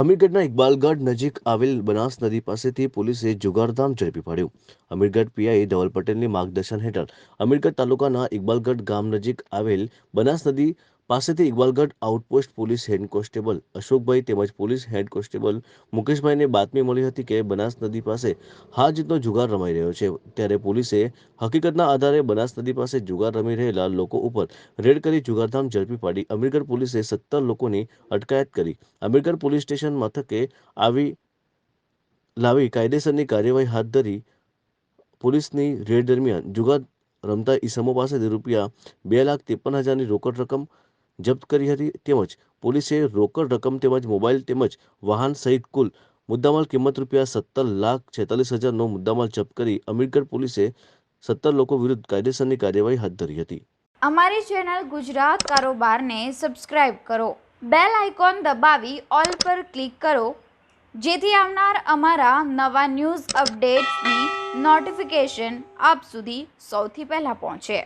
અમીરગઢના ઇકબાલગઢ નજીક આવેલ બનાસ નદી પાસેથી પોલીસે જુગારધામ ઝડપી પાડ્યું. અમીરગઢ પીઆઈ ધવલ પટેલની માર્ગદર્શન હેઠળ અમીરગઢ તાલુકાના ઇકબાલગઢ ગામ નજીક આવેલ બનાસ નદી પાસેથી Iqbalgadh outpost police head constable Ashokbhai તેમજ પોલીસ હેડ કોન્સ્ટેબલ મુકેશભાઈને બાતમી મળી હતી કે બનાસ નદી પાસે હાર જુગાર રમાઈ રહ્યો છે, ત્યારે પોલીસે હકીકતના આધારે બનાસ નદી પાસે જુગાર રમી રહેલા લોકો ઉપર રેડ કરી જુગારધામ ઝડપી પાડી અમીરગઢ પોલીસે સત્તર લોકોની અટકાયત કરી. અમીરગઢ પોલીસ સ્ટેશન મથકે આવી લાવી કાયદેસરની કાર્યવાહી હાથ ધરી પોલીસની રેડ દરમિયાન જુગાર રમતા ઈસમો પાસેથી રૂપિયા બે લાખ ત્રેપન હજારની રોકડ રકમ જપ્ત કરી હતી તેમજ પોલીસે રોકડ રકમ તેમજ મોબાઈલ તેમજ વાહન સહિત કુલ મુદ્દામાલ કિંમત રૂપિયા સત્તર લાખ છેતાલીસ હજારનો મુદ્દામાલ જપ્ત કરી અમીરગઢ પોલીસે સત્તર લોકો વિરુદ્ધ કાયદેસરની કાર્યવાહી હાથ ધરી હતી. અમારી ચેનલ ગુજરાત કારોબારને સબસ્ક્રાઇબ કરો. બેલ આઇકોન દબાવી ઓલ પર ક્લિક કરો. જેથી આવનાર અમારા નવા ન્યૂઝ અપડેટ્સની નોટિફિકેશન આપ સુધી સૌથી પહેલાં પહોંચે.